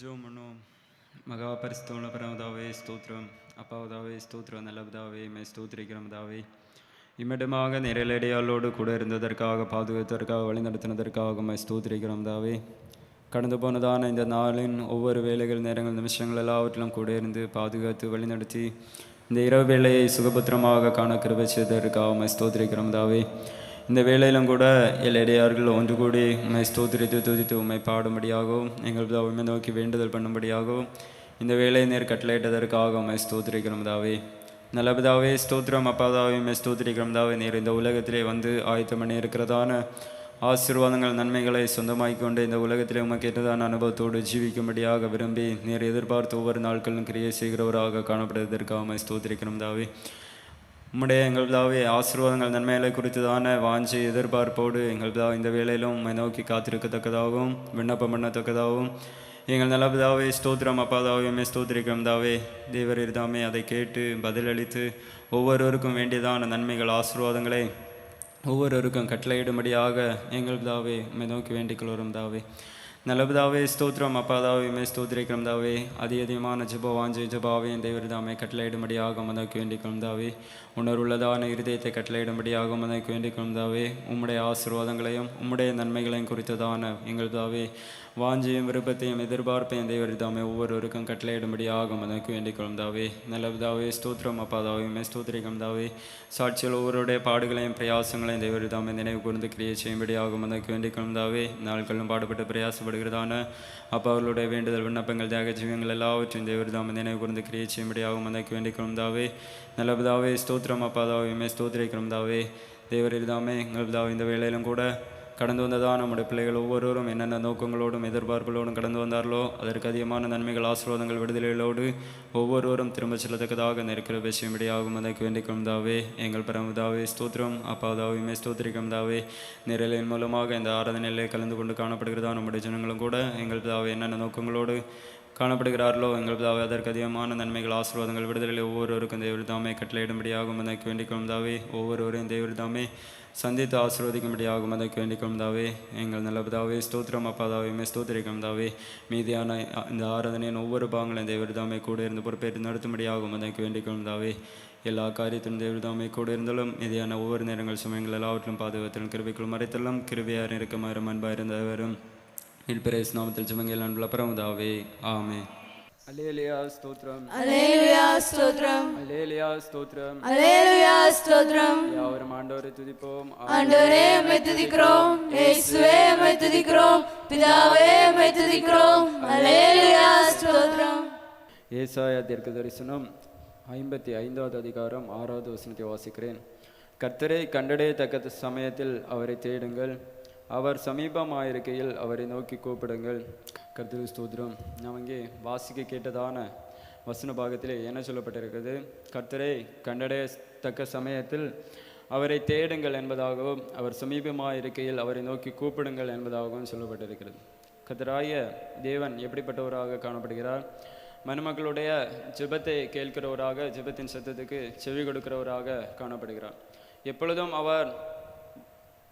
ஜோம் பண்ணுவோம் மகா பரிசுத்தமுள்ள பரமதாவே ஸ்தோத்திரம் அப்பாவதாவே ஸ்தோத்திரம் நல்லபதாவே மே ஸ்தோத்திரிக்கிறமதாவே இம்மிடமாக நிறைலடியாளோடு கூட இருந்ததற்காக பாதுகாத்ததற்காக வழிநடத்தினதற்காக மை ஸ்தோத்திரிக்கிறமதாவே கடந்து போனதான இந்த நாளின் ஒவ்வொரு வேலைகள் நேரங்கள் நிமிஷங்கள் எல்லாவற்றிலும் கூட இருந்து பாதுகாத்து வழிநடத்தி இந்த இரவு வேலையை சுகபத்திரமாக காண கிருபை செய்ததற்காக மை ஸ்தோத்திரிக்கிறமதாவே இந்த வேளையிலும் கூட எல்லடியார்கள் ஒன்று கூடி உண்மை ஸ்தோத்திரித்து துதித்து உண்மை பாடும்படியாகவும் எங்கள் உண்மை நோக்கி வேண்டுதல் பண்ணும்படியாகவும் இந்த வேலையை நேர் கட்டளையிட்டதற்காக உண்மை ஸ்தோத்திரிக்கிறோம் தாவே நல்லபதாவே ஸ்தோத்திரம் அப்பாதாவே உண்மை ஸ்தோத்திரிக்கிறோம் தாவே நேர் இந்த உலகத்திலே வந்து ஆயத்தம் பண்ணி இருக்கிறதான ஆசீர்வாதங்கள் நன்மைகளை சொந்தமாக்கிக் கொண்டு இந்த உலகத்திலே உமக்கு ஏற்றதான அனுபவத்தோடு ஜீவிக்கும்படியாக விரும்பி நேர் எதிர்பார்த்து ஒவ்வொரு நாட்களும் கிரியை செய்கிறவராக காணப்படுவதற்காக உண்மை ஸ்தோத்திரிக்கிறோம் தாவே உம்முடைய எங்கள் பிதாவே ஆசீர்வாதங்கள் நன்மைகளை குறித்ததான வாஞ்சி எதிர்பார்ப்போடு எங்கள் பிதா இந்த வேலையிலும் உம்மை நோக்கி காத்திருக்கத்தக்கதாகவும் விண்ணப்பம் பண்ணத்தக்கதாகவும் எங்கள் நல்ல பிதாவே ஸ்தோத்திரம் அப்பாதாவையுமே ஸ்தோத்திரிக்கிறோம் தாவே. தேவரீர் தாமே அதை கேட்டு பதிலளித்து ஒவ்வொருவருக்கும் வேண்டியதான நன்மைகள் ஆசீர்வாதங்களை ஒவ்வொருவருக்கும் கட்டளையிடும்படியாக எங்கள் பிதாவே உம்மை நோக்கி வேண்டிக் கொள்கிறோம் தாவே. நல்ல பிதாவே ஸ்தோத்திரம் அப்பாதாவே மே ஸ்தோத்திரிக்கிறோம் தாவே அதி அதிகமான ஜெப வாஞ்சி ஜபாவே என் தாமே கட்டளையிடும்படியாக மதக்கு வேண்டிக் கொள்ளும் தாவே உணர்வுள்ளதான இருதயத்தை கட்டளையிடும்படியாக மதக்கு வேண்டிக் தாவே உம்முடைய ஆசீர்வாதங்களையும் உம்முடைய நன்மைகளையும் குறித்ததான எங்கள் தாவே வாஞ்சியும் விருப்பத்தையும் எதிர்பார்ப்பையும் தேவரிதாமே ஒவ்வொருவருக்கும் கட்டளையிடும்படி ஆகும். மதக்கு வேண்டிக் கொள்ந்தாவே நல்லதாவே ஸ்தோத்திரம் அப்பாதாவே மே தாவே. சாட்சியில் ஒவ்வொருடைய பாடுகளையும் பிரயாசங்களையும் தேவரிதாமே நினைவு கூர்ந்து கிரியை செய்யும்படியாக மதக்கு வேண்டிக் கொள்ந்தாவே நாட்களும் பாடுபட்டு பிரயாசப்படுகிறதான அப்பா அவர்களுடைய வேண்டுதல் விண்ணப்பங்கள் தியாக ஜீவங்கள் எல்லாவற்றையும் தேவரிதாமே நினைவு கூர்ந்து கிரியை செய்யும்படி ஆகும். அதற்கு வேண்டிக் கொள்ந்தாவே தாவே ஸ்தோத்திரம் அப்பாதாவே மே ஸ்தோத்திரிக்கிறோம் தாவே. தேவரிதாமே எங்கள் இந்த வேளையிலும் கூட கடந்து வந்ததாக நம்முடைய பிள்ளைகள் ஒவ்வொருவரும் என்னென்ன நோக்கங்களோடும் எதிர்பார்ப்புகளோடும் கடந்து வந்தார்களோ அதற்கு அதிகமான நன்மைகள் ஆசீர்வாதங்கள் விடுதலைகளோடு ஒவ்வொருவரும் திரும்ப செல்லத்தக்கதாக நெருக்கிற விஷயம்படியாகும் அதற்கு வேண்டிக் கொண்டாவே எங்கள் பரமதாவே ஸ்தோத்திரம். அப்பாதாவையுமே ஸ்தோத்திரிக்கும் தாவே. நிரலின் மூலமாக இந்த ஆராதனையிலே கலந்து கொண்டு காணப்படுகிறதா நம்முடைய ஜனங்களும் கூட எங்கள் பிதாவை என்னென்ன நோக்கங்களோடு காணப்படுகிறார்களோ எங்கள் பிதாவை அதற்கு அதிகமான நன்மைகள் ஆசீர்வாதங்கள் விடுதலை ஒவ்வொருவருக்கும் தேவர் தாமே கட்டளையிடும்படியாகும். அதற்கு வேண்டிக் கொண்டாவே ஒவ்வொருவரையும் தேவர் தாமே சந்தித்து ஆசீர்வதிக்கும்படியாகும் அதற்கு வேண்டிக் கொண்டாவே எங்கள் நல்லபதாவே ஸ்தோத்திரம் அப்பாதாவே ஸ்தோத்திரிக்கும் தாவே. மீதியான இந்த ஆராதனையின் ஒவ்வொரு பாகங்களையும் தேவர்தாமே கூட இருந்து பொறுப்பேற்று நடத்தும்படியாகும் அதற்கு வேண்டிக் கொண்டாவே எல்லா காரியத்திலும் தேவர்தாமே கூட இருந்தாலும் மீதியான ஒவ்வொரு நேரங்கள் சமயங்கள் எல்லாவற்றிலும் பாதுகாத்திலும் கிருபிக்குள் மறைத்தெல்லாம் கிருபியார் இருக்கமாயிரம் அன்பாக இருந்தவரும். இல்பிரேஸ் நாமத்தில் ஜெபங்கள் அன்புள்ள பரமதாவே. ஆமே அலேலியா ஸ்தோத்ரம் அல்லேலூயா ஸ்தோத்திரம் அலேலியா ஸ்தோத்ரம் அல்லேலூயா ஸ்தோத்திரம் யாவரும் ஆண்டவரை துதிப்போம் ஆண்டவரே உம்மை துதிக்கிறோம் இயேசுவே உம்மை துதிக்கிறோம் பிதாவே உம்மை துதிக்கிறோம் அல்லேலூயா ஸ்தோத்திரம் ஏசாயா தீர்க்க தரிசனம் ஐம்பத்தி ஐந்தாவது அதிகாரம் ஆறாவது வசனத்தை வாசிக்கிறேன். கர்த்தரை கண்டடையத்தக்க சமயத்தில் அவரை தேடுங்கள். அவர் சமீபமாயிருக்கையில் அவரை நோக்கி கூப்பிடுங்கள். கர்த்தர் ஸ்தோத்திரம். நாம் இங்கே வாசிக்க கேட்டதான வசன பாகத்திலே என்ன சொல்லப்பட்டிருக்கிறது? கர்த்தரை கண்டடையத்தக்க சமயத்தில் அவரை தேடுங்கள் என்பதாகவும் அவர் சமீபமாயிருக்கையில் அவரை நோக்கி கூப்பிடுங்கள் என்பதாகவும் சொல்லப்பட்டிருக்கிறது. கர்த்தராய தேவன் எப்படிப்பட்டவராக காணப்படுகிறார்? மணமக்களுடைய ஜெபத்தை கேட்கிறவராக ஜெபத்தின் சத்தத்துக்கு செவி கொடுக்கிறவராக காணப்படுகிறார். எப்பொழுதும் அவர்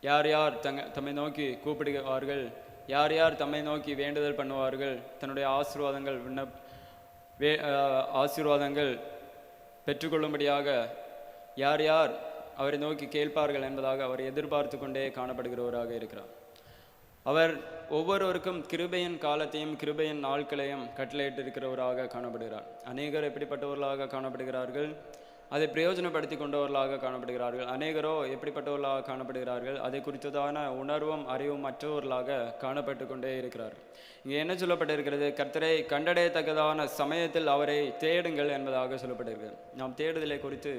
யார் யார் தங்க தம்மை நோக்கி கூப்பிடுவார்கள் யார் யார் தம்மை நோக்கி வேண்டுதல் பண்ணுவார்கள்? தன்னுடைய ஆசீர்வாதங்கள் விண்ணப் வே ஆசீர்வாதங்கள் பெற்றுக்கொள்ளும்படியாக யார் யார் அவரை நோக்கி கேட்பார்கள் என்பதாக அவர் எதிர்பார்த்து கொண்டே காணப்படுகிறவராக இருக்கிறார். அவர் ஒவ்வொருவருக்கும் கிருபையின் காலத்தையும் கிருபையின் நாட்களையும் கட்டளையிட்டிருக்கிறவராக காணப்படுகிறார். அநேகர் எப்படிப்பட்டவர்களாக காணப்படுகிறார்கள்? அதை பிரயோஜனப்படுத்தி கொண்டவர்களாக காணப்படுகிறார்கள். அநேகரோ எப்படிப்பட்டவர்களாக காணப்படுகிறார்கள்? அதை குறித்ததான உணர்வும் அறிவும் மற்றவர்களாக காணப்பட்டு கொண்டே இருக்கிறார். இங்கே என்ன சொல்லப்பட்டிருக்கிறது? கர்த்தரை கண்டடையத்தக்கதான சமயத்தில் அவரை தேடுங்கள் என்பதாக சொல்லப்பட்டிருக்கிறது. நாம் தேடுதலை குறித்து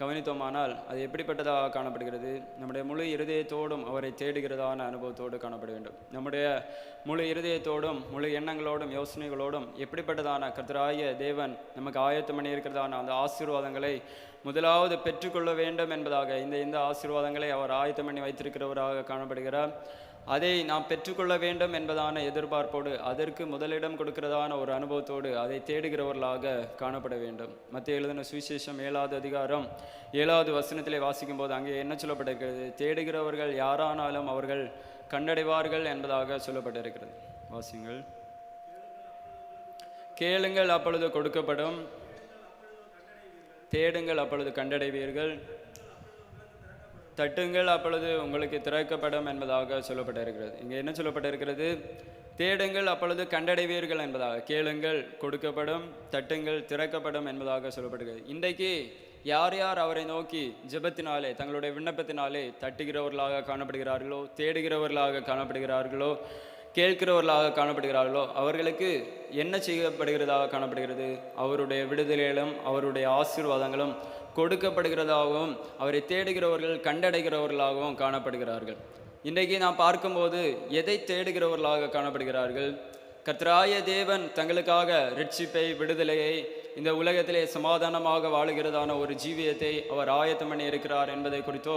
கவனித்தோமானால் அது எப்படிப்பட்டதாக காணப்படுகிறது? நம்முடைய முழு இருதயத்தோடும் அவரை தேடுகிறதான அனுபவத்தோடு காணப்பட வேண்டும். நம்முடைய முழு இருதயத்தோடும் முழு எண்ணங்களோடும் யோசனைகளோடும் எப்படிப்பட்டதான கர்த்தராய தேவன் நமக்கு ஆயத்தம் பண்ணி இருக்கிறதான அந்த ஆசீர்வாதங்களை முதலாவது பெற்றுக்கொள்ள வேண்டும் என்பதாக இந்த இந்த ஆசீர்வாதங்களை அவர் ஆயத்தம் பண்ணி வைத்திருக்கிறவராக காணப்படுகிறார். அதை நாம் பெற்றுக்கொள்ள வேண்டும் என்பதான எதிர்பார்ப்போடு அதற்கு முதலிடம் கொடுக்கிறதான ஒரு அனுபவத்தோடு அதை தேடுகிறவர்களாக காணப்பட வேண்டும். மத்திய எழுதின சுவிசேஷம் ஏழாவது அதிகாரம் ஏழாவது வசனத்திலே வாசிக்கும் போது அங்கே என்ன சொல்லப்பட்டிருக்கிறது? தேடுகிறவர்கள் யாரானாலும் அவர்கள் கண்டடைவார்கள் என்பதாக சொல்லப்பட்டிருக்கிறது. வாசிங்கள் கேளுங்கள் அப்பொழுது கொடுக்கப்படும் தேடுங்கள் அப்பொழுது கண்டடைவீர்கள். தட்டுங்கள் அப்பொழுது உங்களுக்கு திறக்கப்படும் என்பதாக சொல்லப்பட்டிருக்கிறது. இங்கே என்ன சொல்லப்பட்டிருக்கிறது? தேடுங்கள் அப்பொழுது கண்டடைவீர்கள் என்பதாக. கேளுங்கள் கொடுக்கப்படும். தட்டுங்கள் திறக்கப்படும் என்பதாக சொல்லப்படுகிறது இன்றைக்கு யார் யார் அவரை நோக்கி ஜெபத்தினாலே தங்களுடைய விண்ணப்பத்தினாலே தட்டுகிறவர்களாக காணப்படுகிறார்களோ தேடுகிறவர்களாக காணப்படுகிறார்களோ கேட்கிறவர்களாக காணப்படுகிறார்களோ அவர்களுக்கு என்ன செய்யப்படுகிறதாக காணப்படுகிறது? அவருடைய விடுதலைகளும் அவருடைய ஆசீர்வாதங்களும் கொடுக்கப்படுகிறதாகவும் அவரை தேடுகிறவர்கள் கண்டடைகிறவர்களாகவும் காணப்படுகிறார்கள். இன்றைக்கு நாம் பார்க்கும்போது எதை தேடுகிறவர்களாக காணப்படுகிறார்கள்? கத்ராய தேவன் தங்களுக்காக ரட்சிப்பை விடுதலையை இந்த உலகத்திலே சமாதானமாக வாழுகிறதான ஒரு ஜீவியத்தை அவர் ஆயத்தம் பண்ணி இருக்கிறார் என்பதை குறித்தோ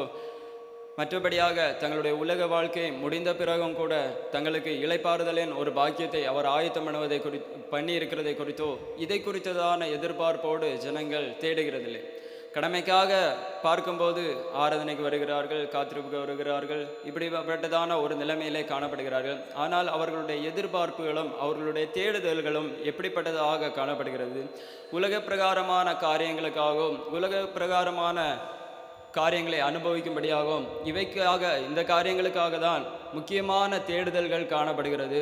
மற்றபடியாக தங்களுடைய உலக வாழ்க்கை முடிந்த பிறகும் கூட தங்களுக்கு இளைப்பாறுதலின் ஒரு பாக்கியத்தை அவர் ஆயத்தம் பண்ணுவதை குறி பண்ணி இருக்கிறதை குறித்தோ இதை குறித்ததான எதிர்பார்ப்போடு ஜனங்கள் தேடுகிறதில்லை. கடமைக்காக பார்க்கும்போது ஆராதனைக்கு வருகிறார்கள் காத்திருப்புக்கு வருகிறார்கள் இப்படிப்பட்டதான ஒரு நிலைமையிலே காணப்படுகிறார்கள். ஆனால் அவர்களுடைய எதிர்பார்ப்புகளும் அவர்களுடைய தேடுதல்களும் எப்படிப்பட்டதாக காணப்படுகிறது? உலக பிரகாரமான காரியங்களுக்காகவும் உலக பிரகாரமான காரியங்களை அனுபவிக்கும்படியாகவும் இவைக்காக இந்த காரியங்களுக்காக தான் முக்கியமான தேடுதல்கள் காணப்படுகிறது.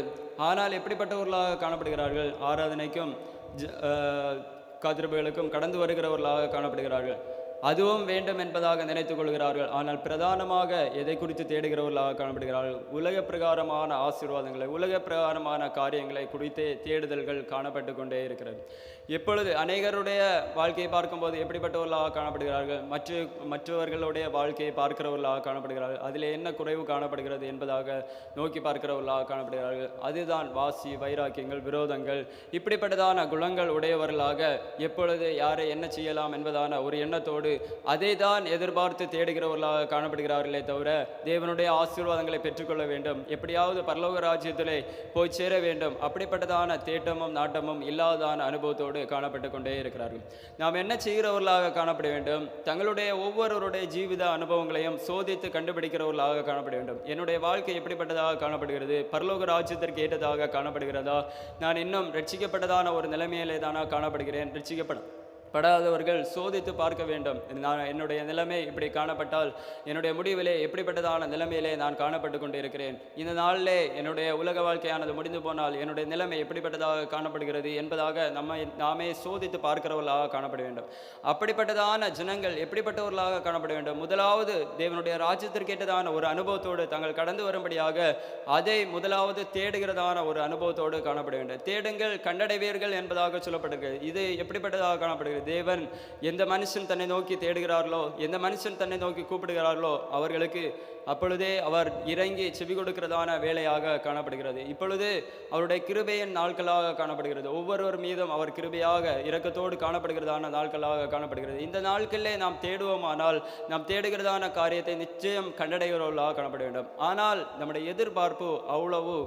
ஆனால் எப்படிப்பட்டவர்களாக காணப்படுகிறார்கள்? ஆராதனைக்கும் காத்திருப்புகளுக்கும் கடந்து வருகிறவர்களாக காணப்படுகிறார்கள். அதுவும் வேண்டும் என்பதாக நினைத்துக் கொள்கிறார்கள். ஆனால் பிரதானமாக எதை குறித்து தேடுகிறவர்களாக காணப்படுகிறார்கள்? உலக பிரகாரமான ஆசீர்வாதங்களை உலக பிரகாரமான காரியங்களை குறித்தே தேடுதல்கள் காணப்பட்டு கொண்டே இருக்கிறது. எப்பொழுது அநேகருடைய வாழ்க்கையை பார்க்கும்போது எப்படிப்பட்டவர்களாக காணப்படுகிறார்கள்? மற்ற மற்றவர்களுடைய வாழ்க்கையை பார்க்கிறவர்களாக காணப்படுகிறார்கள். அதில் என்ன குறைவு காணப்படுகிறது என்பதாக நோக்கி பார்க்கிறவர்களாக காணப்படுகிறார்கள். அதுதான் வாசி வைராக்கியங்கள் விரோதங்கள். இப்படிப்பட்டதான குணங்கள் உடையவர்களாக எப்பொழுது யாரை என்ன செய்யலாம் என்பதான ஒரு எண்ணத்தோடு அதை தான் எதிர்பார்த்து தேடுகிறவர்களாக காணப்படுகிறார்களே தவிர தேவனுடைய ஆசீர்வாதங்களை பெற்றுக்கொள்ள வேண்டும். எப்படியாவது பரலோக ராஜ்யத்திலே போய் சேர வேண்டும். அப்படிப்பட்டதான தேட்டமும் நாட்டமும் இல்லாததான அனுபவத்தோடு காணப்பட்டு கொண்டே இருக்கிறார்கள். நாம் என்ன செய்கிறவர்களாக காணப்பட வேண்டும்? தங்களுடைய ஒவ்வொருவருடைய ஜீவித அனுபவங்களையும் சோதித்து கண்டுபிடிக்கிறவர்களாக காணப்பட வேண்டும். என்னுடைய வாழ்க்கை எப்படிப்பட்டதாக காணப்படுகிறது? பரலோக ராஜ்யத்திற்கு ஏற்றதாக காணப்படுகிறதா? நான் இன்னும் ரட்சிக்கப்பட்டதான ஒரு நிலைமையிலே தானா காணப்படுகிறேன்? ரட்சிக்கப்பட படாதவர்கள் சோதித்து பார்க்க வேண்டும். நான் என்னுடைய நிலைமை இப்படி காணப்பட்டால் என்னுடைய முடிவிலே எப்படிப்பட்டதான நிலைமையிலே நான் காணப்பட்டு கொண்டு இருக்கிறேன் இந்த நாளிலே என்னுடைய உலக வாழ்க்கையானது முடிந்து போனால் என்னுடைய நிலைமை எப்படிப்பட்டதாக காணப்படுகிறது என்பதாக நம்மை நாமே சோதித்து பார்க்கிறவர்களாக காணப்பட வேண்டும். அப்படிப்பட்டதான ஜனங்கள் எப்படிப்பட்டவர்களாக காணப்பட வேண்டும்? முதலாவது தேவனுடைய ராஜ்யத்திற்கேட்டதான ஒரு அனுபவத்தோடு தாங்கள் கடந்து வரும்படியாக அதை முதலாவது தேடுகிறதான ஒரு அனுபவத்தோடு காணப்பட வேண்டும். தேடுங்கள் கண்டடைவீர்கள் என்பதாக சொல்லப்படுகிறது. இது எப்படிப்பட்டதாக காணப்படுகிறது? தேவன் எந்த மனுஷன் தன்னை நோக்கி தேடுகிறார்களோ எந்த மனுஷன் தன்னை நோக்கி கூப்பிடுகிறார்களோ அவர்களுக்கு அப்பொழுதே அவர் இறங்கி செவி கொடுக்கிறதான வேலையாக காணப்படுகிறது. இப்பொழுது அவருடைய கிருபையின் நாட்களாக காணப்படுகிறது. ஒவ்வொருவர் மீதும் அவர் கிருபையாக இரக்கத்தோடு காணப்படுகிறதான நாட்களாக காணப்படுகிறது. இந்த நாட்களிலே நாம் தேடுவோமானால் நாம் தேடுகிறதான காரியத்தை நிச்சயம் கண்டடைகிறவர்களாக காணப்பட வேண்டும். ஆனால் நம்முடைய எதிர்பார்ப்பு அவ்வளவு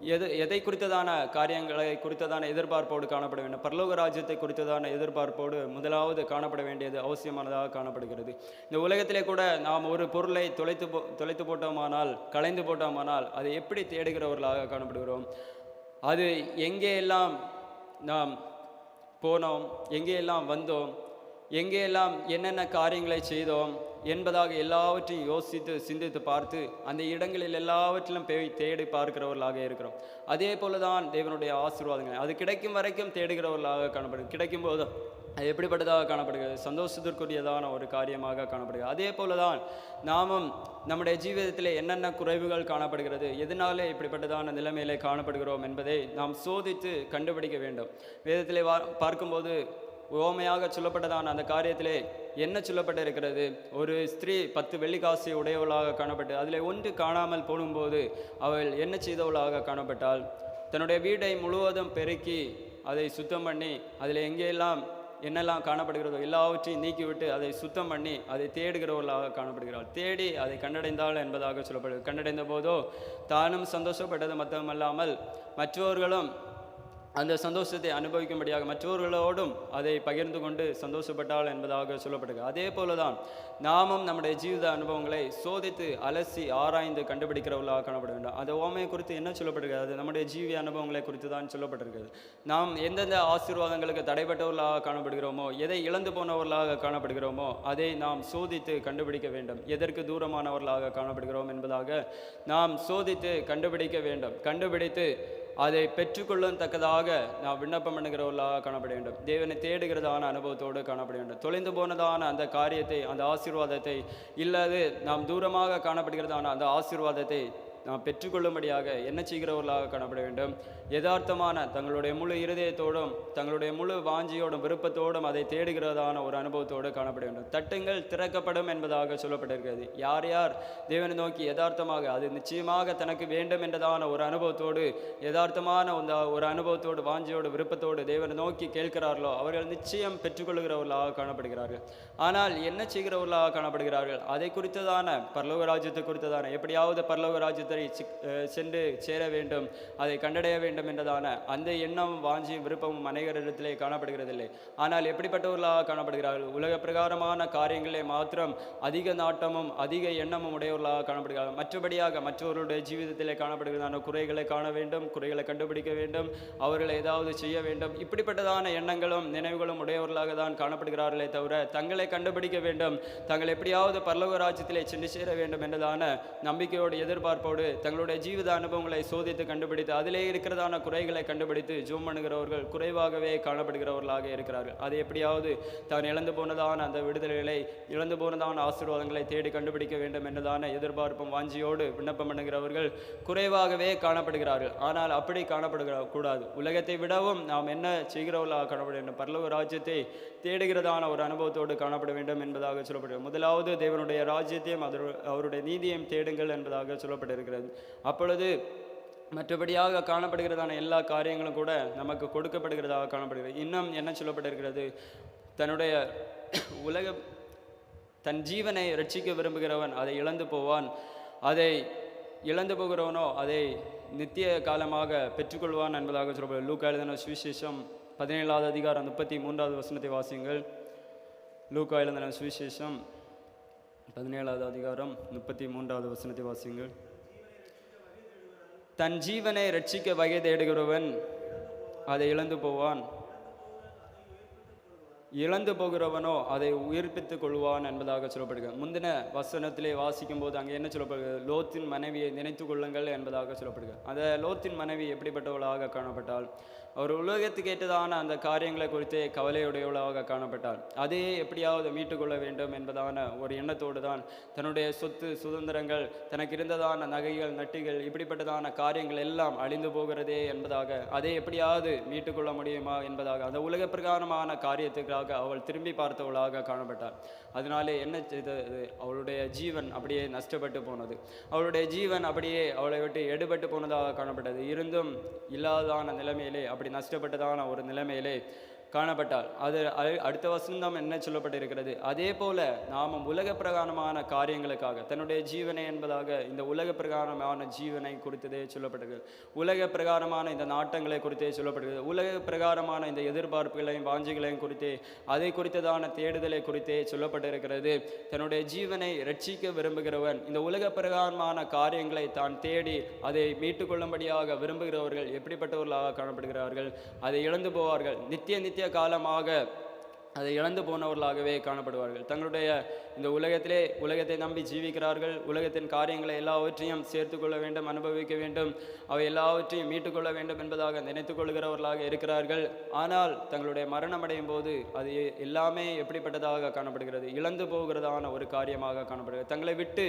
எது எதை குறித்ததான காரியங்களை குறித்ததான எதிர்பார்ப்போடு காணப்பட வேண்டும்? பரலோக ராஜ்யத்தை குறித்ததான எதிர்பார்ப்போடு முதலாவது காணப்பட வேண்டியது அவசியமானதாக காணப்படுகிறது. இந்த உலகத்திலே கூட நாம் ஒரு பொருளை தொலைத்து போ தொலைத்து போட்டோமானால் கலைந்து போட்டோமானால் அதை எப்படி தேடுகிறவர்களாக காணப்படுகிறோம்? அது எங்கே எல்லாம் நாம் போனோம்? எங்கேயெல்லாம் வந்தோம்? எங்கேயெல்லாம் என்னென்ன காரியங்களை செய்தோம்? என்பதாக எல்லாவற்றையும் யோசித்து சிந்தித்து பார்த்து அந்த இடங்களில் எல்லாவற்றிலும் போய் தேடி பார்க்கிறவர்களாக இருக்கிறோம். அதே போல தான் தேவனுடைய ஆசீர்வாதங்கள். அது கிடைக்கும் வரைக்கும் தேடுகிறவர்களாக காணப்படும் கிடைக்கும் போது அது எப்படிப்பட்டதாக காணப்படுகிறது? சந்தோஷத்திற்குரியதான ஒரு காரியமாக காணப்படுகிறது. அதே போல தான் நாமும் நம்முடைய ஜீவிதத்தில் என்னென்ன குறைவுகள் காணப்படுகிறது? எதனாலே இப்படிப்பட்டதான நிலைமையிலே காணப்படுகிறோம் என்பதை நாம் சோதித்து கண்டுபிடிக்க வேண்டும். வேதத்திலே பார்க்கும்போது ஓமையாக சொல்லப்பட்டதான அந்த காரியத்திலே என்ன சொல்லப்பட்டு இருக்கிறது ஒரு ஸ்திரீ பத்து வெள்ளிக்காசை உடையவளாக காணப்பட்டு அதில் ஒன்று காணாமல் போடும்போது அவள் என்ன செய்தவளாக காணப்பட்டால் தன்னுடைய வீட்டை முழுவதும் பெருக்கி அதை சுத்தம் பண்ணி அதில் எங்கெல்லாம் என்னெல்லாம் காணப்படுகிறதோ எல்லாவற்றையும் நீக்கிவிட்டு அதை சுத்தம் பண்ணி அதை தேடுகிறவர்களாக காணப்படுகிறாள். தேடி அதை கண்டடைந்தாள் என்பதாக சொல்லப்படுது கண்டடைந்த போதோ தானும் சந்தோஷப்பட்டது மட்டுமல்லாமல் மற்றவர்களும் அந்த சந்தோஷத்தை அனுபவிக்கும்படியாக மற்றவர்களோடும் அதை பகிர்ந்து கொண்டு சந்தோஷப்பட்டாள் என்பதாக சொல்லப்படுகிறது அதே போல தான் நாமும் நம்முடைய ஜீவித அனுபவங்களை சோதித்து அலசி ஆராய்ந்து கண்டுபிடிக்கிறவர்களாக காணப்பட வேண்டும். அந்த ஓமையை குறித்து என்ன சொல்லப்படுகிறது அது நம்முடைய ஜீவி அனுபவங்களை குறித்து தான் சொல்லப்பட்டிருக்கிறது. நாம் எந்தெந்த ஆசீர்வாதங்களுக்கு தடைப்பட்டவர்களாக காணப்படுகிறோமோ எதை இழந்து போனவர்களாக காணப்படுகிறோமோ அதை நாம் சோதித்து கண்டுபிடிக்க வேண்டும். எதற்கு தூரமானவர்களாக காணப்படுகிறோம் என்பதாக நாம் சோதித்து கண்டுபிடிக்க வேண்டும். கண்டுபிடித்து அதை பெற்றுக்கொள்ளும் தக்கதாக நாம் விண்ணப்பம் பண்ணுகிறவர்களாக காணப்பட வேண்டும். தேவனை தேடுகிறதான அனுபவத்தோடு காணப்பட வேண்டும். தொலைந்து போனதான அந்த காரியத்தை அந்த ஆசீர்வாதத்தை இல்லாது நாம் தூரமாக காணப்படுகிறதான அந்த ஆசீர்வாதத்தை நாம் பெற்றுக்கொள்ளும்படியாக என்ன செய்கிறவர்களாக காணப்பட வேண்டும்? யதார்த்தமான தங்களுடைய முழு இருதயத்தோடும் தங்களுடைய முழு வாஞ்சியோடும் விருப்பத்தோடும் அதை தேடுகிறதான ஒரு அனுபவத்தோடு காணப்பட வேண்டும். தட்டுங்கள் திறக்கப்படும் என்பதாக சொல்லப்பட்டிருக்கிறது. யார் யார் தேவனை நோக்கி யதார்த்தமாக அது நிச்சயமாக தனக்கு வேண்டும் என்றதான ஒரு அனுபவத்தோடு யதார்த்தமான அந்த ஒரு அனுபவத்தோடு வாஞ்சியோடு விருப்பத்தோடு தேவனை நோக்கி கேட்கிறார்களோ அவர்கள் நிச்சயம் பெற்றுக்கொள்கிறவர்களாக காணப்படுகிறார்கள். ஆனால் என்ன செய்கிறவர்களாக காணப்படுகிறார்கள்? அதை குறித்ததான பரலோக ராஜ்யத்தை குறித்ததான எப்படியாவது பரலோக ராஜ்யத்தை சகோதரி சென்று சேர வேண்டும் அதை கண்டடைய வேண்டும் என்றதான அந்த எண்ணமும் வாஞ்சியும் விருப்பமும் அநேகரிடத்திலே காணப்படுகிறதில்லை. ஆனால் எப்படிப்பட்டவர்களாக காணப்படுகிறார்கள்? உலக பிரகாரமான காரியங்களே மாத்திரம் அதிக நாட்டமும் அதிக எண்ணமும் உடையவர்களாக காணப்படுகிறார்கள். மற்றபடியாக மற்றவர்களுடைய ஜீவிதத்திலே காணப்படுகிறதான குறைகளை காண வேண்டும் குறைகளை கண்டுபிடிக்க வேண்டும் அவர்களை ஏதாவது செய்ய வேண்டும். இப்படிப்பட்டதான எண்ணங்களும் நினைவுகளும் உடையவர்களாக தான் காணப்படுகிறார்களே தவிர தங்களை கண்டுபிடிக்க வேண்டும் தங்கள் எப்படியாவது பல்லவ ராஜ்யத்திலே சென்று சேர வேண்டும் என்றதான நம்பிக்கையோடு எதிர்பார்ப்போடு தங்களுடைய ஜீவித அனுபவங்களை சோதித்து கண்டுபிடித்து அதிலே இருக்கிறதான குறைகளை கண்டுபிடித்து ஜூம் பண்ணுகிறவர்கள் குறைவாகவே காணப்படுகிறவர்களாக இருக்கிறார்கள். அது எப்படியாவது தான் இழந்து போனதான அந்த விடுதலைகளை இழந்து போனதான ஆசீர்வாதங்களை தேடி கண்டுபிடிக்க வேண்டும் என்றதான எதிர்பார்ப்பும் வாஞ்சியோடு விண்ணப்பம் பண்ணுகிறவர்கள் குறைவாகவே காணப்படுகிறார்கள். ஆனால் அப்படி காணப்படுகிற கூடாது உலகத்தை விடவும் நாம் என்ன செய்கிறவர்களாக காணப்படும் வேண்டும் ராஜ்யத்தை தேடுகிறதான ஒரு அனுபவத்தோடு காணப்பட வேண்டும் என்பதாக சொல்லப்படுகிறது. முதலாவது தேவனுடைய ராஜ்யத்தையும் அது அவருடைய நீதியையும் தேடுங்கள் என்பதாக சொல்லப்பட்டிருக்கிறது. அப்பொழுது மற்றபடியாக காணப்படுகிறதான எல்லா காரியங்களும் கூட நமக்கு கொடுக்கப்படுகிறதாக காணப்படுகிறது. இன்னும் என்ன சொல்லப்பட்டிருக்கிறது? தன்னுடைய உலக தன் ஜீவனை ரட்சிக்க விரும்புகிறவன் அதை இழந்து போவான். அதை இழந்து போகிறவனோ அதை நித்திய காலமாக பெற்றுக்கொள்வான் என்பதாக சொல்லப்படுகிறது. லூக்கா எழுதின சுவிசேஷம் பதினேழாவது அதிகாரம் முப்பத்தி மூன்றாவது வசனத்தை வாசியுங்கள். லூக்கா எழுதின சுவிசேஷம் பதினேழாவது அதிகாரம் முப்பத்தி மூன்றாவது வசனத்தை வாசியுங்கள். தன் ஜீவனை ரட்சிக்க வகை தேடுகிறவன் அதை இழந்து போவான். இழந்து போகிறவனோ அதை உயிர்ப்பித்துக் கொள்வான் என்பதாக சொல்லப்படுகிறது. முந்தின வசனத்திலே வாசிக்கும் போது அங்கே என்ன சொல்லப்படுகிறது? லோத்தின் மனைவியை நினைத்து கொள்ளுங்கள் என்பதாக சொல்லப்படுகிறது. அந்த லோத்தின் மனைவி எப்படிப்பட்டவளாக காணப்பட்டால் அவர் உலகத்துக்கு ஏற்றதான அந்த காரியங்களை குறித்தே கவலையுடையவளாக காணப்பட்டார். அதே எப்படியாவது மீட்டுக்கொள்ள வேண்டும் என்பதான ஒரு எண்ணத்தோடு தான் தன்னுடைய சொத்து சுதந்திரங்கள் தனக்கு இருந்ததான நகைகள் நட்டிகள் இப்படிப்பட்டதான காரியங்கள் எல்லாம் அழிந்து போகிறதே என்பதாக அதை எப்படியாவது மீட்டுக்கொள்ள முடியுமா என்பதாக அந்த உலக பிரகாரமான காரியத்துக்காக அவள் திரும்பி பார்த்தவளாக காணப்பட்டார். அதனாலே என்ன செய்தது? அவளுடைய ஜீவன் அப்படியே நஷ்டப்பட்டு போனது. அவளுடைய ஜீவன் அப்படியே அவளை விட்டு எடுபட்டு போனதாக காணப்பட்டது. இருந்தும் இல்லாதான நிலைமையிலே அப்படி நஷ்டப்பட்டதான ஒரு நிலைமையிலே காணப்பட்டால். அது அடுத்த வசனம் என்ன சொல்லப்பட்டிருக்கிறது? அதே போல நாமும் உலக பிரகாரமான காரியங்களுக்காக தன்னுடைய ஜீவனை என்பதாக இந்த உலக பிரகாரமான ஜீவனை குறித்ததே சொல்லப்பட்டிருக்கிறது. உலக பிரகாரமான இந்த நாட்டங்களை குறித்தே சொல்லப்படுகிறது உலக பிரகாரமான இந்த எதிர்பார்ப்புகளையும் வாஞ்சிகளையும் குறித்தே அதை குறித்ததான தேடுதலை குறித்தே சொல்லப்பட்டிருக்கிறது. தன்னுடைய ஜீவனை ரட்சிக்க விரும்புகிறவன் இந்த உலக பிரகாரமான காரியங்களை தான் தேடி அதை மீட்டுக்கொள்ளும்படியாக விரும்புகிறவர்கள் எப்படிப்பட்டவர்களாக காணப்படுகிறார்கள்? அதை இழந்து போவார்கள். நித்திய நித்திய நித்திய காலமாக அதை இழந்து போனவர்களாகவே காணப்படுவார்கள். தங்களுடைய இந்த உலகத்திலே உலகத்தை நம்பி ஜீவிக்கிறார்கள். உலகத்தின் காரியங்களை எல்லாவற்றையும் சேர்த்து கொள்ள வேண்டும் அனுபவிக்க வேண்டும். அவை எல்லாவற்றையும் மீட்டுக்கொள்ள வேண்டும் என்பதாக நினைத்து கொள்கிறவர்களாக இருக்கிறார்கள். ஆனால் தங்களுடைய மரணம் அடையும் போது அது எல்லாமே எப்படிப்பட்டதாக காணப்படுகிறது? இழந்து போகிறதான ஒரு காரியமாக காணப்படுகிறது. தங்களை விட்டு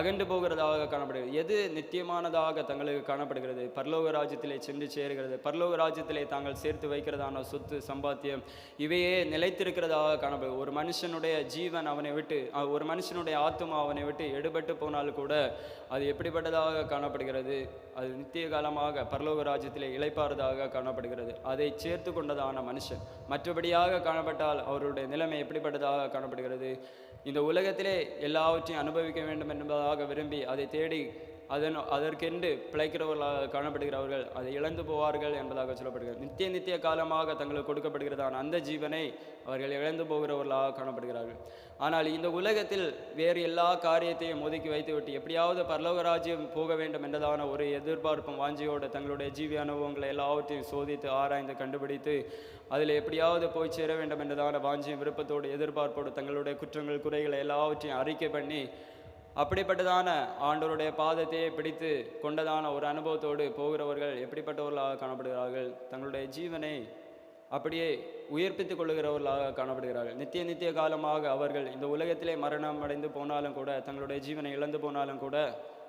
அகண்டு போகிறதாக காணப்படுகிறது. எது நித்தியமானதாக தங்களுக்கு காணப்படுகிறது? பரலோக ராஜ்யத்திலே சென்று சேருகிறது. பரலோக ராஜ்யத்திலே தாங்கள் சேர்த்து வைக்கிறதான சொத்து சம்பாத்தியம் இவையே இருக்கிறதாக காணப்படுகிறது. ஒரு மனுஷனுடைய ஜீவன் அவனை விட்டு ஒரு மனுஷனுடைய ஆத்மா அவனை விட்டு எடுபட்டு போனால் கூட அது எப்படிப்பட்டதாக காணப்படுகிறது? அது நித்திய காலமாக பரலோக ராஜ்யத்தில் இளைப்பாறுதாக காணப்படுகிறது. அதை சேர்த்து கொண்டதான மனுஷன். மற்றபடியாக காணப்பட்டால் அவருடைய நிலைமை எப்படிப்பட்டதாக காணப்படுகிறது? இந்த உலகத்திலே எல்லாவற்றையும் அனுபவிக்க வேண்டும் என்பதாக விரும்பி அதை தேடி அதன் அதற்கென்று பிழைக்கிறவர்களாக காணப்படுகிறவர்கள் அதை இழந்து போவார்கள் என்பதாக சொல்லப்படுகிறது. நித்திய நித்திய காலமாக தங்களுக்கு கொடுக்கப்படுகிறதான அந்த ஜீவனை அவர்கள் இழந்து போகிறவர்களாக காணப்படுகிறார்கள். ஆனால் இந்த உலகத்தில் வேறு எல்லா காரியத்தையும் ஒதுக்கி வைத்துவிட்டு எப்படியாவது பரலோகராஜ்யம் போக வேண்டும் என்றதான ஒரு எதிர்பார்ப்பும் வாஞ்சியோடு தங்களுடைய ஜீவி அனுபவங்களை எல்லாவற்றையும் சோதித்து ஆராய்ந்து கண்டுபிடித்து அதில் எப்படியாவது போய் சேர வேண்டும் என்றதான வாஞ்சியும் விருப்பத்தோடு எதிர்பார்ப்போடு தங்களுடைய குற்றங்கள் குறைகளை எல்லாவற்றையும் அறிக்கை பண்ணி அப்படிப்பட்டதான ஆண்டவருடைய பாதத்தையே பிடித்து கொண்டதான ஒரு அனுபவத்தோடு போகிறவர்கள் எப்படிப்பட்டவர்களாக காணப்படுகிறார்கள்? தங்களுடைய ஜீவனை அப்படியே உயிர்ப்பித்துக் கொள்ளுகிறவர்களாக காணப்படுகிறார்கள். நித்திய நித்திய காலமாக அவர்கள் இந்த உலகத்திலே மரணம் அடைந்து போனாலும் கூட தங்களுடைய ஜீவனை இழந்து போனாலும் கூட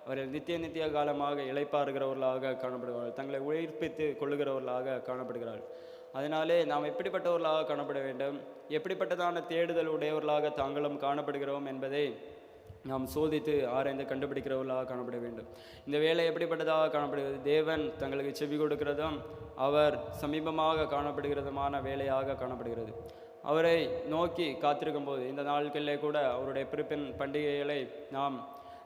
அவர்கள் நித்திய நித்திய காலமாக இழைப்பாருகிறவர்களாக காணப்படுகிறார்கள் தங்களை உயிர்ப்பித்து கொள்ளுகிறவர்களாக காணப்படுகிறார்கள். அதனாலே நாம் எப்படிப்பட்டவர்களாக காணப்பட வேண்டும்? எப்படிப்பட்டதான தேடுதல் உடையவர்களாக தாங்களும் காணப்படுகிறோம் என்பதை நாம் சோதித்து ஆராய்ந்து கண்டுபிடிக்கிறவர்களாக காணப்பட வேண்டும். இந்த வேலை எப்படிப்பட்டதாக காணப்படுகிறது? தேவன் தங்களுக்கு செவி கொடுக்கிறதும் அவர் சமீபமாக காணப்படுகிறதுமான வேலையாக காணப்படுகிறது. அவரை நோக்கி காத்திருக்கும் போது இந்த நாட்களிலே கூட அவருடைய பிறப்பின் பண்டிகைகளை நாம்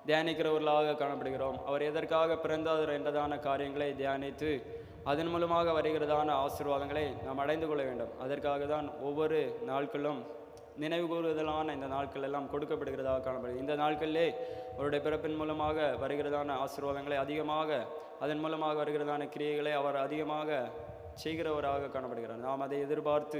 தியானிக்கிறவர்களாக காணப்படுகிறோம். அவர் எதற்காக பிறந்தார் என்றதான காரியங்களை தியானித்து அதன் மூலமாக வருகிறதான ஆசீர்வாதங்களை நாம் அடைந்து கொள்ள வேண்டும். அதற்காக தான் ஒவ்வொரு நாட்களும் நினைவு கூறுதலான இந்த நாட்கள் எல்லாம் கொடுக்கப்படுகிறதாக காணப்படுகிறது. இந்த நாட்களிலே அவருடைய பிறப்பின் மூலமாக வருகிறதான ஆசீர்வாதங்களை அதிகமாக அதன் மூலமாக வருகிறதான கிரியைகளை அவர் அதிகமாக செய்கிறவராக காணப்படுகிறார். நாம் அதை எதிர்பார்த்து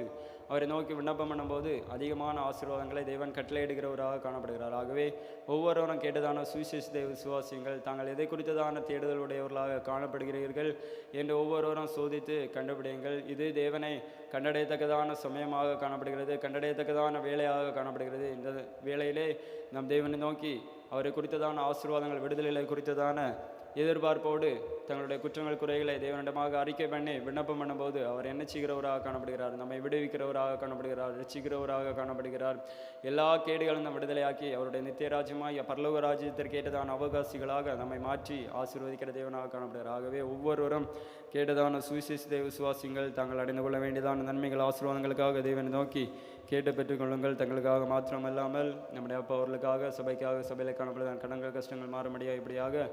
அவரை நோக்கி விண்ணப்பம் பண்ணும்போது அதிகமான ஆசீர்வாதங்களை தேவன் கட்டளையிடுகிறவராக காணப்படுகிறார். ஆகவே ஒவ்வொருவரும் கேட்டதான சுவிசேஷத்தை விசுவாசியங்கள் தாங்கள் எதை குறித்ததான தேடுதலுடையவர்களாக காணப்படுகிறீர்கள்? என்று ஒவ்வொருவரும் சோதித்து கண்டுபிடியுங்கள். இது தேவனை கண்டடையத்தக்கதான சமயமாக காணப்படுகிறது கண்டடையத்தக்கதான வேலையாக காணப்படுகிறது. இந்த வேலையிலே நம் தேவனை நோக்கி அவரை குறித்ததான ஆசீர்வாதங்கள் விடுதலைகளை குறித்ததான எதிர்பார்ப்போடு தங்களுடைய குற்றங்கள் குறைகளை தேவனிடமாக அறிக்கை பண்ணி விண்ணப்பம் பண்ணும்போது அவர் என்ன செய்கிறவராக காணப்படுகிறார்? நம்மை விடுவிக்கிறவராக காணப்படுகிறார் ரசிக்கிறவராக காணப்படுகிறார். எல்லா கேடுகளும் நம் விடுதலையாக்கி அவருடைய நித்திய ராஜ்யமாய் பரலோக ராஜ்யத்திற்கு ஏற்றதான அவகாசிகளாக நம்மை மாற்றி ஆசீர்வதிக்கிற தேவனாக காணப்படுகிறார். ஆகவே ஒவ்வொருவரும் கேட்டதான சுவிசேஷத்தை விசுவாசிங்கள் தாங்கள் அடைந்து கொள்ள வேண்டியதான நன்மைகள் ஆசீர்வாதங்களுக்காக தேவனை நோக்கி கேட்டு பெற்றுக்கொள்ளுங்கள். தங்களுக்காக மாத்திரமல்லாமல் நம்முடைய அப்பவர்களுக்காக சபைக்காக சபையில் காணப்படுதான கடன்கள் கஷ்டங்கள் மாறும்படியாக இப்படியாக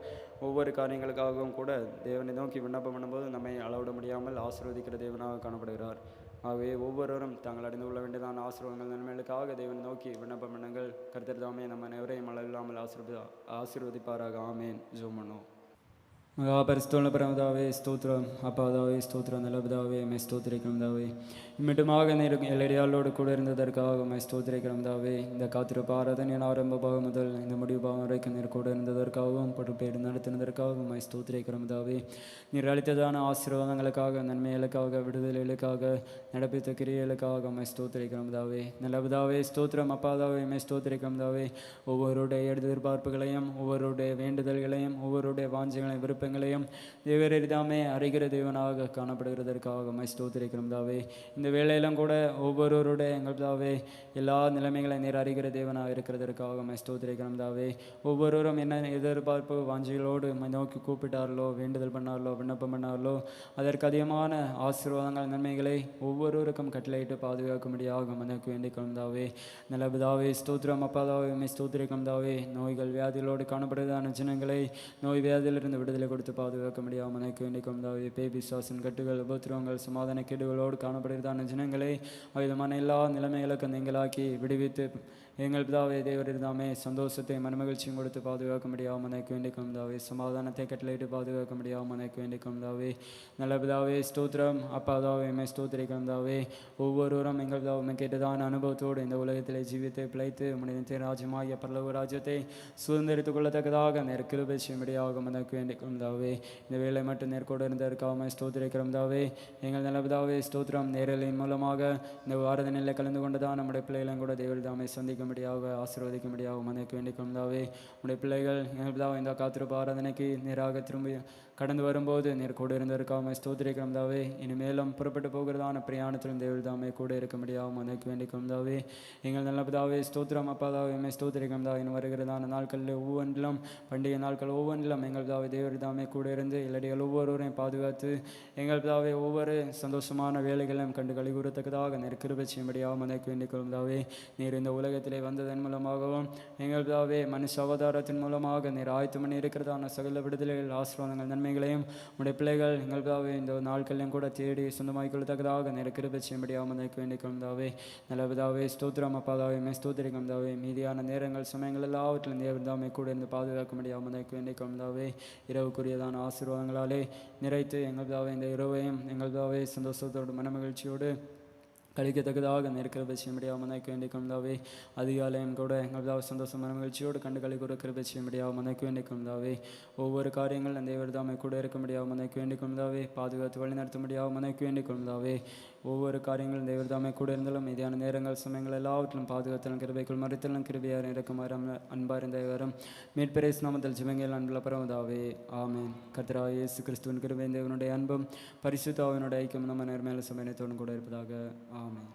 ஒவ்வொரு காரியங்களுக்காகவும் கூட தேவனை நோக்கி விண்ணப்பம் பண்ணும்போது நம்மை அளவிட முடியாமல் ஆசீர்வதிக்கிற தேவனாக காணப்படுகிறார். ஆகவே ஒவ்வொருவரும் தாங்கள் அடைந்து கொள்ள வேண்டியதான ஆசீர்வாதங்கள் நன்மைகளுக்காக தேவனை நோக்கி விண்ணப்பம் பண்ணுங்கள். கருத்தர் தாமே நம்ம நேவரையும் அளவில்லாமல் ஆசீர்வதி ஆசீர்வதிப்பாராக. ஆமேன். ஜூம் பண்ணுவோம். மகாபரிஸ்தோல பிரமதாவே ஸ்தோத்திரம் அப்பாதாவே ஸ்தோத்திரம் நிலபதாவே மை ஸ்தோத்திரிக்கிறோம் தாவே இம்மிட்டுமாக நீர் எல்லடியாளோடு கூட இருந்ததற்காக மை ஸ்தோத்திரிக்கிறந்தாவே இந்த காத்திருப்பு ஆராதனையின் ஆரம்ப பாகம் முதல் இந்த முடிவு பாகம் வரைக்கும் நீர் கூட இருந்ததற்காகவும் பொறுப்பேடு நடத்தினதற்காகவும் மை ஸ்தோத்திரிக்கிறந்தாவே நீர் அளித்ததான ஆசீர்வாதங்களுக்காக நன்மைகளுக்காக விடுதலைகளுக்காக நடப்பித்த கிரியைகளுக்காக மை ஸ்தோத்திரிக்கிறோம் நிலபதாவே ஸ்தோத்திரம் அப்பாதாவே மை ஸ்தோத்திரிக்கிறந்தாவே ஒவ்வொருடைய எதிர்பார்ப்புகளையும் ஒவ்வொருடைய வேண்டுதல்களையும் ஒவ்வொருடைய வாஞ்சங்களையும் விருப்பங்களையும் தேவரிதாமே அறிகிற தேவனாக காணப்படுகிறதற்காக மை ஸ்தோத்திரிக்கிறோம் தாவே இந்த வேலையெல்லாம் கூட ஒவ்வொருவருடைய எங்கள் தாவே எல்லா நிலைமைகளையும் நீர் அறிகிற தேவனாக இருக்கிறதற்காக மை ஸ்தோத்திரிக்கிறோம் தாவே ஒவ்வொருவரும் என்ன எதிர்பார்ப்பு வாஞ்சிகளோடு நோக்கி கூப்பிட்டார்களோ வேண்டுதல் பண்ணார்களோ விண்ணப்பம் பண்ணார்களோ அதற்கு அதிகமான ஆசீர்வாதங்கள் நன்மைகளை ஒவ்வொருவருக்கும் கட்டளையிட்டு பாதுகாக்கும்படியாக மனக்கு வேண்டிக் கொண்டாவே நிலபதாவே ஸ்தோத்திரம் அப்பாதாவே மை ஸ்தோத்திரிக்கம் தாவே நோய்கள் வியாதிகளோடு காணப்படுவதான ஜனங்களை நோய் வியாதியிலிருந்து விடுதலை கொடுத்து பாதுகாக்க முடியாமல் எனக்கு வேண்டிக்கும் கொண்டாவே பேபி சாசன் கட்டுகள் உபத்திரவங்கள் சமாதான கேடுகளோடு காணப்படுகிறதான ஜனங்களை அவ்விதமான எல்லா நிலைமைகளுக்கும் நீங்களாக்கி விடுவித்து எங்கள் பிதாவே தேவர் இருந்தாமே சந்தோஷத்தை மனமகிழ்ச்சியும் கொடுத்து பாதுகாக்க முடியாமல் மனைக்கு வேண்டிக்கும் கொண்டாவே சமாதானத்தை கட்டளையிட்டு பாதுகாக்க முடியாமல் மனைக்கு வேண்டிக்கும் கொண்டாவே நல்ல பிதாவே ஸ்தோத்திரம். அப்பாதாவே மே ஸ்தோத்திரிக்கிறோம் தாவே ஒவ்வொருவரும் எங்கள் பிதாவை கேட்டுதான் அனுபவத்தோடு இந்த உலகத்திலே ஜீவித்தை பிழைத்து மனிதத்தை ராஜ்யமாகிய பரலோக ராஜ்யத்தை சுதந்திரித்துக் கொள்ளத்தக்கதாக நேர் செய்யும்படியாக மனக்கு வேண்டிக்கும் கொண்டாவே இந்த வேலை மட்டும் நேர்கோடு இருந்ததற்காக ஸ்தோத்திரிக்கிறோம் தாவே எங்கள் நல்லபதாவே ஸ்தோத்திரம். நேரலின் மூலமாக இந்த ஆராதனையில் கலந்து கொண்டதான் நம்முடைய பிள்ளைகளும் கூட தேவல் சந்திக்கும் சந்திக்கும்படியாக ஆசீர்வதிக்கும்படியாக மனக்கு வேண்டிக் கொண்டாவே உடைய பிள்ளைகள் எங்கள் பிதாவை இந்த காத்திருப்பு ஆராதனைக்கு நேராக திரும்பி கடந்து வரும்போது நீர் கூட இருந்ததற்காக ஸ்தோத்திரிக்கிறோம் தாவே இனிமேலும் புறப்பட்டு போகிறதான பிரயாணத்திலும் தேவல் தாமே கூட இருக்க முடியாமல் மனக்கு வேண்டிக்கும் தாவே எங்கள் நல்லபதாவே ஸ்தோத்திரம் அப்பாதாவே மே ஸ்தோத்திரிக்கிறோம் தாவே இன்னும் வருகிறதான நாட்களில் ஒவ்வொன்றிலும் பண்டிகை நாட்கள் ஒவ்வொன்றிலும் எங்கள் தாவே தேவர் தாமே கூட இருந்து இல்லடிகள் ஒவ்வொருவரையும் பாதுகாத்து எங்கள் தாவே ஒவ்வொரு சந்தோஷமான வேலைகளையும் கண்டு கழிவுறத்தக்கதாக நெருக்கிருப செய்யும்படியாக மனைக்கு வேண்டிக் தாவே நீர் இந்த உலகத்திலே வந்ததன் மூலமாகவும் எங்கள் தாவே மனுஷ அவதாரத்தின் மூலமாக நீர் ஆயத்து பண்ணி இருக்கிறதான சகல விடுதலைகள் ஆசீர்வாதங்கள் நன்மைகளையும் உடைய பிள்ளைகள் எங்களுக்காகவே இந்த நாட்களையும் கூட தேடி சொந்தமாய் கொள்ளத்தக்கதாக நிறைய கிருபை செய்யும்படியாக மதைக்கு வேண்டிக்கும் தாவே நல்ல பிதாவே ஸ்தோத்திரம் அப்பாதாவே மே ஸ்தோத்திரிக்கும் மீதியான நேரங்கள் சமயங்கள் எல்லாவற்றிலும் தேவதாமே கூட இருந்து பாதுகாக்கும்படியாக மதைக்கு வேண்டிக் கொண்டாவே இரவுக்குரியதான ஆசீர்வாதங்களாலே நிறைத்து எங்களுக்காகவே இந்த இரவையும் எங்களுக்காகவே சந்தோஷத்தோடு மனமகிழ்ச்சியோடு மகிழ்ச்சியோடு நெருக்கிற செய்யும்படியாக மனைக்கு வேண்டிக் கொண்டாவே அதிகாலையும் கூட எங்கள் சந்தோஷமான மகிழ்ச்சியோடு கண்டு களி கொடுக்கிற பட்சியம் செய்யும்படியாக மனைக்கு வேண்டிக்கும் கொண்டாவே ஒவ்வொரு காரியங்கள் அந்த தேவர் தாமை கூட இருக்கும்படியாக மனைக்கு வேண்டிக் கொண்டாவே பாதுகாத்து வழிநடத்த நடத்தும்படியாக மனைக்கு வேண்டிக் கொண்டாவே ஒவ்வொரு காரியங்களும் தேவர் கூட இருந்தாலும் மீதியான நேரங்கள் சமயங்கள் எல்லாவற்றிலும் பாதுகாத்தலும் கிருபைக்குள் மறுத்தலும் கிருபையார் இருக்குமாறு அன்பார் இந்த வரும் மீட்பரேஸ் நாமத்தில் ஜிவங்கள் அன்புல பரவதாவே ஆமேன். கர்த்தரா இயேசு கிறிஸ்துவின் கிருபை தேவனுடைய அன்பும் பரிசுத்தாவினுடைய ஐக்கியம் நம்ம நேர்மையில சமயத்தோடும் கூட இருப்பதாக ஆமேன்.